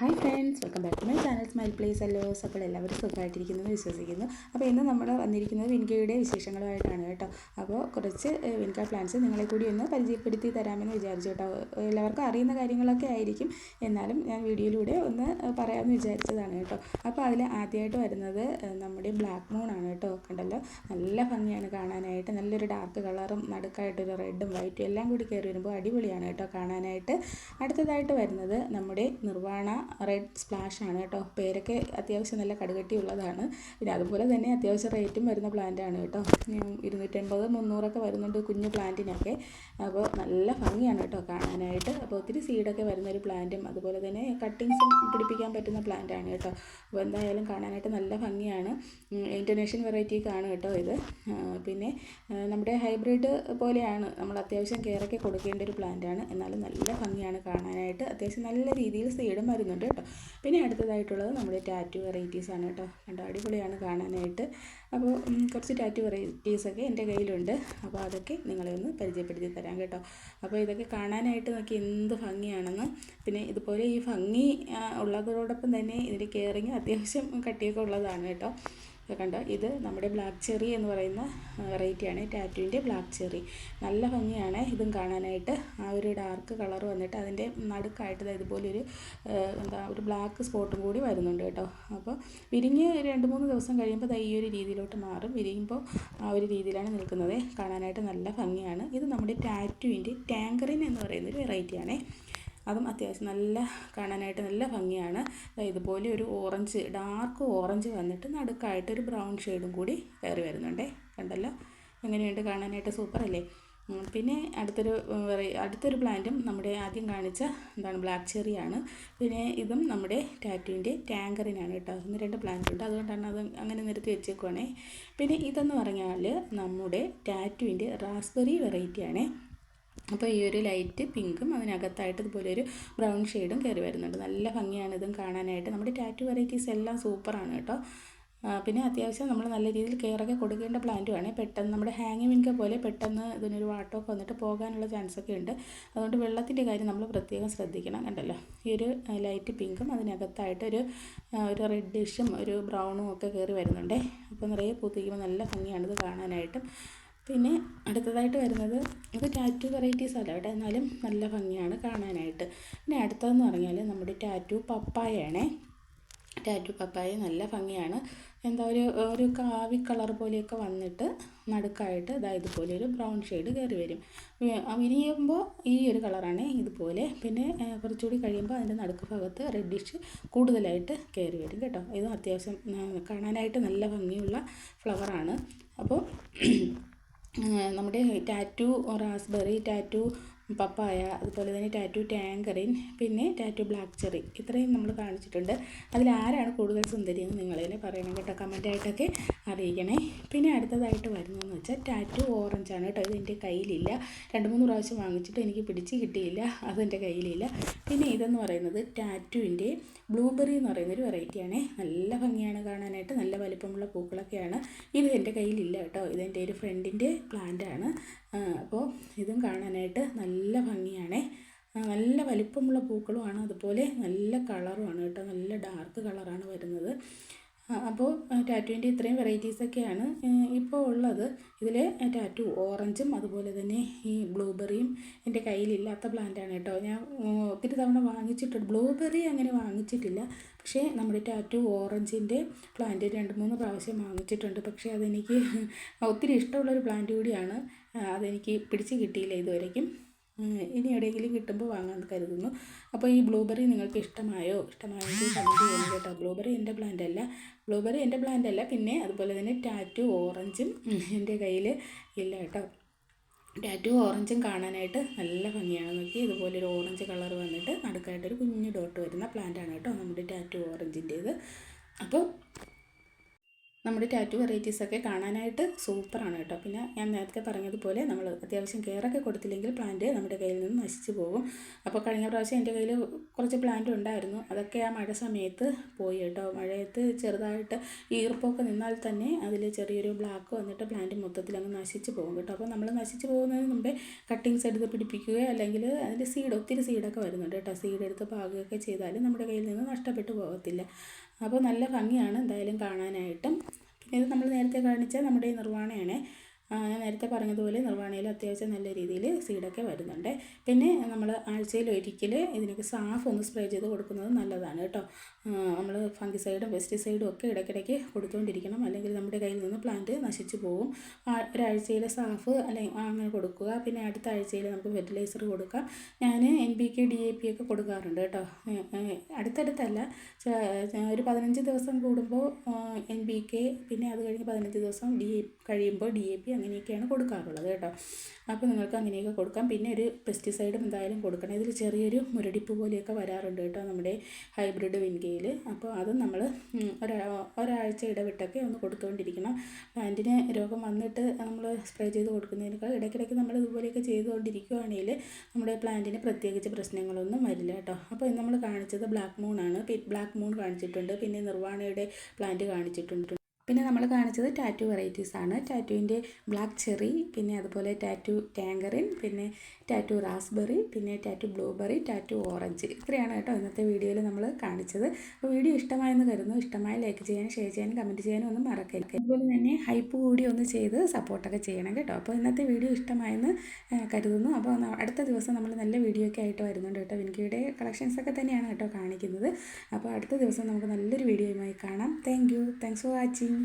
Hi friends welcome back to my channel. Smile place അല്ലോസ് അപ്പോൾ എല്ലാവരും സുഖമായിട്ടിരിക്കുന്നു വിശ്വസിക്കുന്നു. അപ്പോൾ ഇന്ന് നമ്മൾ വന്നിരിക്കുന്നത് വിൻകയുടെ വിശേഷങ്ങളുമായിട്ടാണ് കേട്ടോ. അപ്പോൾ കുറച്ച് വിൻക പ്ലാന്റ്സ് നിങ്ങളെ കൂടി ഒന്ന് പരിചയപ്പെടുത്തി തരാമെന്ന് വിചാരിച്ചു കേട്ടോ. എല്ലാവർക്കും അറിയുന്ന കാര്യങ്ങളൊക്കെ ആയിരിക്കും. എന്നാലും ഞാൻ വീഡിയോയിലൂടെ ഒന്ന് പറയാമെന്ന് വിചാരിച്ചതാണ് കേട്ടോ. അപ്പോൾ അതിൽ ആദ്യമായിട്ട് വരുന്നത് നമ്മുടെ ബ്ലാക്ക് മൂൺ ആണ് കേട്ടോ. കണ്ടല്ലോ? നല്ല ഭംഗിയാണ് കാണാനായിട്ട്. നല്ലൊരു ഡാർക്ക് കളറും നടുക്കായിട്ടൊരു റെഡും വൈറ്റും എല്ലാം കൂടി കയറി വരുമ്പോൾ അടിപൊളിയാണ് കേട്ടോ കാണാനായിട്ട്. അടുത്തതായിട്ട് വരുന്നത് നമ്മുടെ നിർവാണ റെഡ് സ്പ്ലാഷ് ആണ് കേട്ടോ. പേരൊക്കെ അത്യാവശ്യം നല്ല കടുകട്ടിയുള്ളതാണ്. പിന്നെ അതുപോലെ തന്നെ അത്യാവശ്യം റേറ്റും വരുന്ന പ്ലാന്റ് ആണ് കേട്ടോ. ഇരുന്നൂറ്റൻപത് മുന്നൂറൊക്കെ വരുന്നുണ്ട് കുഞ്ഞു പ്ലാന്റിനൊക്കെ അപ്പോൾ നല്ല ഭംഗിയാണ് കേട്ടോ കാണാനായിട്ട്. അപ്പോൾ ഒത്തിരി സീഡൊക്കെ വരുന്നൊരു പ്ലാന്റും അതുപോലെ തന്നെ കട്ടിങ്സും പിടിപ്പിക്കാൻ പറ്റുന്ന പ്ലാന്റ് ആണ് കേട്ടോ. അപ്പോൾ എന്തായാലും കാണാനായിട്ട് നല്ല ഭംഗിയാണ്. ഇന്റർനേഷ്യൻ ആണ് കേട്ടോ ഇത്. പിന്നെ നമ്മുടെ ഹൈബ്രിഡ് പോലെയാണ്. നമ്മൾ അത്യാവശ്യം കെയറൊക്കെ കൊടുക്കേണ്ട ഒരു പ്ലാന്റാണ് എന്നാലും നല്ല ഭംഗിയാണ് കാണാനായിട്ട്. അത്യാവശ്യം നല്ല രീതിയിൽ സീഡും വരുന്നുണ്ട്. കേട്ടോ. പിന്നെ അടുത്തതായിട്ടുള്ളത് നമ്മുടെ ടാറ്റു വെറൈറ്റീസ് ആണ് കേട്ടോ. കണ്ടോ? അടിപൊളിയാണ് കാണാനായിട്ട്. അപ്പോൾ കുറച്ച് ടാറ്റു വെറൈറ്റീസൊക്കെ എന്റെ കയ്യിലുണ്ട്. അപ്പോൾ അതൊക്കെ നിങ്ങളെ ഒന്ന് പരിചയപ്പെടുത്തി തരാം കേട്ടോ. അപ്പോൾ ഇതൊക്കെ കാണാനായിട്ട് നോക്കി എന്ത് ഭംഗിയാണെന്ന്. പിന്നെ ഇതുപോലെ ഈ ഭംഗി ഉള്ളതോടൊപ്പം തന്നെ ഇതിന്റെ കെയറിങ് അത്യാവശ്യം കട്ടിയൊക്കെ ഉള്ളതാണ് കേട്ടോ. കണ്ടോ? ഇത് നമ്മുടെ ബ്ലാക്ക് ചെറി എന്ന് പറയുന്ന വെറൈറ്റിയാണ് ടാറ്റുവിന്റെ ബ്ലാക്ക് ചെറി നല്ല ഭംഗിയാണ് ഇതും കാണാനായിട്ട്. ആ ഒരു ഡാർക്ക് കളർ വന്നിട്ട് അതിന്റെ നടുക്കായിട്ട് ഇതുപോലൊരു എന്താ ഒരു ബ്ലാക്ക് സ്പോട്ടും കൂടി വരുന്നുണ്ട് കേട്ടോ. അപ്പോൾ വിരിഞ്ഞ് രണ്ട് മൂന്ന് ദിവസം കഴിയുമ്പോൾ ഈ ഒരു രീതിയിലോട്ട് മാറും. വിരിയുമ്പോൾ ആ ഒരു രീതിയിലാണ് നിൽക്കുന്നത്. കാണാനായിട്ട് നല്ല ഭംഗിയാണ്. ഇത് നമ്മുടെ ടാറ്റുവിന്റെ ടാങ്കറിൻ എന്ന് പറയുന്നൊരു വെറൈറ്റിയാണേ അതും അത്യാവശ്യം നല്ല കാണാനായിട്ട് നല്ല ഭംഗിയാണ്. ഇതുപോലെ ഒരു ഓറഞ്ച് ഡാർക്ക് ഓറഞ്ച് വന്നിട്ട് നടുക്കായിട്ട് ഒരു ബ്രൗൺ ഷെയ്ഡും കൂടി കയറി വരുന്നുണ്ടേ. കണ്ടല്ലോ? എങ്ങനെയുണ്ട്? കാണാനായിട്ട് സൂപ്പർ അല്ലേ? പിന്നെ അടുത്തൊരു അടുത്തൊരു പ്ലാന്റും നമ്മുടെ ആദ്യം കാണിച്ച എന്താണ് ബ്ലാക്ക് ചെറിയാണ്. പിന്നെ ഇതും നമ്മുടെ ടാറ്റുവിന്റെ ടാങ്കറിനാണ് കേട്ടോ. ഒന്ന് രണ്ട് പ്ലാന്റ് ഉണ്ട്. അതുകൊണ്ടാണ് അത് അങ്ങനെ നിരത്തി വെച്ചേക്കുവാണേ. പിന്നെ ഇതെന്ന് പറഞ്ഞാൽ നമ്മുടെ ടാറ്റുവിന്റെ റാസ്ബെറി വെറൈറ്റിയാണേ. അപ്പോൾ ഈ ഒരു ലൈറ്റ് പിങ്കും അതിനകത്തായിട്ട് ഇതുപോലെ ഒരു ബ്രൗൺ ഷെയ്ഡും കയറി വരുന്നുണ്ട്. നല്ല ഭംഗിയാണ് ഇതും കാണാനായിട്ട്. നമ്മുടെ ടാറ്റു വെറൈറ്റീസ് എല്ലാം സൂപ്പറാണ് കേട്ടോ. പിന്നെ അത്യാവശ്യം നമ്മൾ നല്ല രീതിയിൽ കെയറൊക്കെ കൊടുക്കേണ്ട പ്ലാന്റുമാണ് പെട്ടെന്ന് നമ്മുടെ ഹാങ്ങിങ് വിങ്ക പോലെ പെട്ടെന്ന് ഇതിനൊരു വാട്ടമൊക്കെ വന്നിട്ട് പോകാനുള്ള ചാൻസ് ഒക്കെ ഉണ്ട്. അതുകൊണ്ട് വെള്ളത്തിന്റെ കാര്യം നമ്മൾ പ്രത്യേകം ശ്രദ്ധിക്കണം കണ്ടല്ലോ? ഈ ഒരു ലൈറ്റ് പിങ്കും അതിനകത്തായിട്ട് ഒരു ഒരു റെഡിഷും ഒരു ബ്രൗണും ഒക്കെ കയറി വരുന്നുണ്ടേ. അപ്പോൾ നിറയെ പൂത്തിക്കുമ്പോൾ നല്ല ഭംഗിയാണിത് കാണാനായിട്ടും. പിന്നെ അടുത്തതായിട്ട് വരുന്നത് ഇത് ടാറ്റു വെറൈറ്റീസ് അല്ല. കേട്ടോ എന്നാലും നല്ല ഭംഗിയാണ് കാണാനായിട്ട്. പിന്നെ അടുത്തതെന്ന് പറഞ്ഞാൽ നമ്മുടെ ടാറ്റു പപ്പായയാണേ. ടാറ്റു പപ്പായ നല്ല ഭംഗിയാണ്. എന്താ ഒരു ഒരു കാവി കളർ പോലെയൊക്കെ വന്നിട്ട് നടുക്കായിട്ട് ഇതാ ഇതുപോലെ ഒരു ബ്രൗൺ ഷെയ്ഡ് കയറി വരും. വിരിയുമ്പോൾ ഈ ഒരു കളറാണ് ഇതുപോലെ. പിന്നെ കുറച്ചുകൂടി കഴിയുമ്പോൾ അതിന്റെ നടുക്ക് ഭാഗത്ത് റെഡിഷ് കൂടുതലായിട്ട് കയറി വരും കേട്ടോ. ഇത് അത്യാവശ്യം കാണാനായിട്ട് നല്ല ഭംഗിയുള്ള ഫ്ലവറാണ് അപ്പോൾ നമ്മുടെ ടാറ്റു റാസ്ബെറി ടാറ്റു പപ്പായ അതുപോലെ തന്നെ ടാറ്റു ടാങ്കറിൻ പിന്നെ ടാറ്റു ബ്ലാക്ക് ചെറി ഇത്രയും നമ്മൾ കാണിച്ചിട്ടുണ്ട്. അതിൽ ആരാണ് കൂടുതൽ സുന്ദരി എന്ന് നിങ്ങൾ തന്നെ പറയണം കേട്ടോ. കമന്റായിട്ടൊക്കെ അറിയിക്കണേ. പിന്നെ അടുത്തതായിട്ട് വരുന്നതെന്ന് വെച്ചാൽ ടാറ്റു ആണ് കേട്ടോ. ഇത് എന്റെ കയ്യിലില്ല. രണ്ട് മൂന്ന് പ്രാവശ്യം വാങ്ങിച്ചിട്ട് എനിക്ക് പിടിച്ച് കിട്ടിയില്ല. അതെന്റെ കയ്യിലില്ല. പിന്നെ ഇതെന്ന് പറയുന്നത് ടാറ്റുവിന്റെ ബ്ലൂബെറി എന്ന് പറയുന്നൊരു വെറൈറ്റിയാണ് നല്ല ഭംഗിയാണ് കാണാനായിട്ട്. നല്ല വലിപ്പമുള്ള പൂക്കളൊക്കെയാണ്. ഇത് എന്റെ കയ്യിലില്ല കേട്ടോ. ഇതെന്റെ ഒരു ഫ്രണ്ടിന്റെ പ്ലാന്റാണ് അപ്പോൾ ഇതും കാണാനായിട്ട് നല്ല ഭംഗിയാണേ. നല്ല വലിപ്പമുള്ള പൂക്കളുമാണ്. അതുപോലെ നല്ല കളറുമാണ് കേട്ടോ. നല്ല ഡാർക്ക് കളറാണ് വരുന്നത്. അപ്പോൾ ടാറ്റുവിന്റെ ഇത്രയും വെറൈറ്റീസൊക്കെയാണ് ഇപ്പോൾ ഉള്ളത്. ഇതിൽ ടാറ്റു ഓറഞ്ചും അതുപോലെ തന്നെ ഈ ബ്ലൂബെറിയും എന്റെ കയ്യിലില്ലാത്ത പ്ലാന്റാണ് കേട്ടോ. ഞാൻ ഒത്തിരി തവണ വാങ്ങിച്ചിട്ടുണ്ട്. ബ്ലൂബെറി അങ്ങനെ വാങ്ങിച്ചിട്ടില്ല. പക്ഷേ നമ്മുടെ ടാറ്റു ഓറഞ്ചിന്റെ പ്ലാന്റ് രണ്ട് മൂന്ന് പ്രാവശ്യം വാങ്ങിച്ചിട്ടുണ്ട്. പക്ഷേ അതെനിക്ക് ഒത്തിരി ഇഷ്ടമുള്ളൊരു പ്ലാന്റ് കൂടിയാണ്. അതെനിക്ക് പിടിച്ച് കിട്ടിയില്ല ഇതുവരേക്കും. ഇനി എവിടെയെങ്കിലും കിട്ടുമ്പോൾ വാങ്ങാമെന്ന് കരുതുന്നു. അപ്പോൾ ഈ ബ്ലൂബെറി നിങ്ങൾക്ക് ഇഷ്ടമായോ? ഇഷ്ടമായെങ്കിൽ കമന്റ് ചെയ്യണം കേട്ടോ. ബ്ലൂബെറി എന്റെ പ്ലാന്റ് അല്ല. ബ്ലൂബെറി എന്റെ പ്ലാന്റ് അല്ല. പിന്നെ അതുപോലെ തന്നെ ടാറ്റു ഓറഞ്ചും എന്റെ കയ്യിൽ ഇല്ല കേട്ടോ. ടാറ്റു ഓറഞ്ചും കാണാനായിട്ട് നല്ല ഭംഗിയാണ്. നോക്കി ഇതുപോലെ ഒരു ഓറഞ്ച് കളർ വന്നിട്ട് നടുക്കായിട്ടൊരു കുഞ്ഞു ഡോട്ട് വരുന്ന പ്ലാന്റ് ആണ് കേട്ടോ നമ്മുടെ ടാറ്റു ഓറഞ്ചിന്റേത് അപ്പോൾ നമ്മുടെ ടാറ്റു വെറൈറ്റീസൊക്കെ കാണാനായിട്ട് സൂപ്പറാണ് കേട്ടോ. പിന്നെ ഞാൻ നേരത്തെ പറഞ്ഞതുപോലെ നമ്മൾ അത്യാവശ്യം കെയറൊക്കെ കൊടുത്തില്ലെങ്കിൽ പ്ലാന്റ് നമ്മുടെ കയ്യിൽ നിന്ന് നശിച്ചു പോകും. അപ്പോൾ കഴിഞ്ഞ പ്രാവശ്യം എന്റെ കയ്യിൽ കുറച്ച് പ്ലാന്റ് ഉണ്ടായിരുന്നു. അതൊക്കെ ആ മഴ സമയത്ത് പോയി കേട്ടോ. മഴയത്ത് ചെറുതായിട്ട് ഈർപ്പൊക്കെ നിന്നാൽ തന്നെ അതിൽ ചെറിയൊരു ബ്ലാക്ക് വന്നിട്ട് പ്ലാന്റ് മൊത്തത്തിൽ അങ്ങ് നശിച്ചു പോകും കേട്ടോ. അപ്പോൾ നമ്മൾ നശിച്ചു പോകുന്നതിന് മുമ്പേ കട്ടിങ്സ് എടുത്ത് പിടിപ്പിക്കുകയോ അല്ലെങ്കിൽ അതിന്റെ സീഡ് ഒത്തിരി സീഡൊക്കെ വരുന്നുണ്ട് കേട്ടോ. സീഡ് എടുത്ത് പാകുകയൊക്കെ ചെയ്താൽ നമ്മുടെ കയ്യിൽ നിന്ന് നഷ്ടപ്പെട്ടു പോകത്തില്ല. അപ്പോൾ നല്ല ഭംഗിയാണ് എന്തായാലും കാണാനായിട്ടും. പിന്നെ ഇത് നമ്മൾ നേരത്തെ കാണിച്ച നമ്മുടെ ഈ നിർവാണയാണ്. ഞാൻ നേരത്തെ പറഞ്ഞതുപോലെ നിർവാണയിൽ അത്യാവശ്യം നല്ല രീതിയിൽ സീഡൊക്കെ വരുന്നുണ്ട്. പിന്നെ നമ്മൾ ആഴ്ചയിൽ ഒരിക്കൽ ഇതിനൊക്കെ സാഫ് ഒന്ന് സ്പ്രേ ചെയ്ത് കൊടുക്കുന്നത് നല്ലതാണ് കേട്ടോ. നമ്മൾ ഫംഗിസൈഡും പെസ്റ്റിസൈഡും ഒക്കെ ഇടയ്ക്കിടയ്ക്ക് കൊടുത്തുകൊണ്ടിരിക്കണം അല്ലെങ്കിൽ നമ്മുടെ കയ്യിൽ നിന്ന് പ്ലാന്റ് നശിച്ചു പോകും ഒരാഴ്ചയിൽ സാഫ് അല്ലെങ്കിൽ അങ്ങനെ കൊടുക്കുക. പിന്നെ അടുത്ത ആഴ്ചയിൽ നമുക്ക് ഫെർട്ടിലൈസർ കൊടുക്കാം. ഞാൻ N B K D A P ഒക്കെ കൊടുക്കാറുണ്ട് കേട്ടോ അടുത്തടുത്തല്ല ഒരു പതിനഞ്ച് ദിവസം കൂടുമ്പോൾ എൻ ബി കെ പിന്നെ അത് കഴിഞ്ഞ് പതിനഞ്ച് ദിവസം ഡി കഴിയുമ്പോൾ ഡി എ പി അങ്ങനെയൊക്കെയാണ് കൊടുക്കാറുള്ളത് കേട്ടോ. അപ്പോൾ നിങ്ങൾക്ക് അങ്ങനെയൊക്കെ കൊടുക്കാം. പിന്നെ ഒരു പെസ്റ്റിസൈഡും എന്തായാലും കൊടുക്കണം. ഇതിൽ ചെറിയൊരു മുരടിപ്പ് പോലെയൊക്കെ വരാറുണ്ട് കേട്ടോ നമ്മുടെ ഹൈബ്രിഡ് വിൻകയിൽ അപ്പോൾ അത് നമ്മൾ ഒരാ ഒരാഴ്ച ഇടവിട്ടൊക്കെ ഒന്ന് കൊടുത്തുകൊണ്ടിരിക്കണം പ്ലാന്റിന് രോഗം വന്നിട്ട് നമ്മൾ സ്പ്രേ ചെയ്ത് കൊടുക്കുന്നതിനേക്കാൾ ഇടയ്ക്കിടയ്ക്ക് നമ്മൾ ഇതുപോലെയൊക്കെ ചെയ്തുകൊണ്ടിരിക്കുകയാണെങ്കിൽ നമ്മുടെ പ്ലാന്റിന് പ്രത്യേകിച്ച് പ്രശ്നങ്ങളൊന്നും വരില്ല കേട്ടോ. അപ്പോൾ നമ്മൾ കാണിച്ചത് ബ്ലാക്ക് മൂൺ ആണ്. ബ്ലാക്ക് മൂൺ കാണിച്ചിട്ടുണ്ട്. പിന്നെ നിർവാണയുടെ പ്ലാന്റ് കാണിച്ചിട്ടുണ്ട്. പിന്നെ നമ്മൾ കാണിച്ചത് ടാറ്റു വെറൈറ്റീസ് ആണ്. ടാറ്റുവിന്റെ ബ്ലാക്ക് ചെറി പിന്നെ അതുപോലെ ടാറ്റു ടാങ്കറിൻ പിന്നെ ടാറ്റു റാസ്ബെറി പിന്നെ ടാറ്റു ബ്ലൂബെറി ടാറ്റു ഓറഞ്ച്. ഇത്രയാണ് കേട്ടോ ഇന്നത്തെ വീഡിയോയിൽ നമ്മൾ കാണിച്ചത്. അപ്പോൾ വീഡിയോ ഇഷ്ടമായെന്ന് കരുതുന്നു. ഇഷ്ടമായ ലൈക്ക് ചെയ്യാനും ഷെയർ ചെയ്യാനും കമന്റ് ചെയ്യാനും ഒന്നും മറക്കരുത്. അതുപോലെ തന്നെ ഹൈപ്പ് കൂടി ഒന്ന് ചെയ്ത് സപ്പോർട്ടൊക്കെ ചെയ്യണം കേട്ടോ. അപ്പോൾ ഇന്നത്തെ വീഡിയോ ഇഷ്ടമായെന്ന് കരുതുന്നു. അപ്പോൾ അടുത്ത ദിവസം നമ്മൾ നല്ല വീഡിയോ ഒക്കെ ആയിട്ട് വരുന്നുണ്ട് കേട്ടോ. വിൻകിയുടെ കളക്ഷൻസ് ഒക്കെ തന്നെയാണ് കേട്ടോ കാണിക്കുന്നത്. അപ്പോൾ അടുത്ത ദിവസം നമുക്ക് നല്ലൊരു വീഡിയോയുമായി കാണാം. Thank you. Thanks for watching.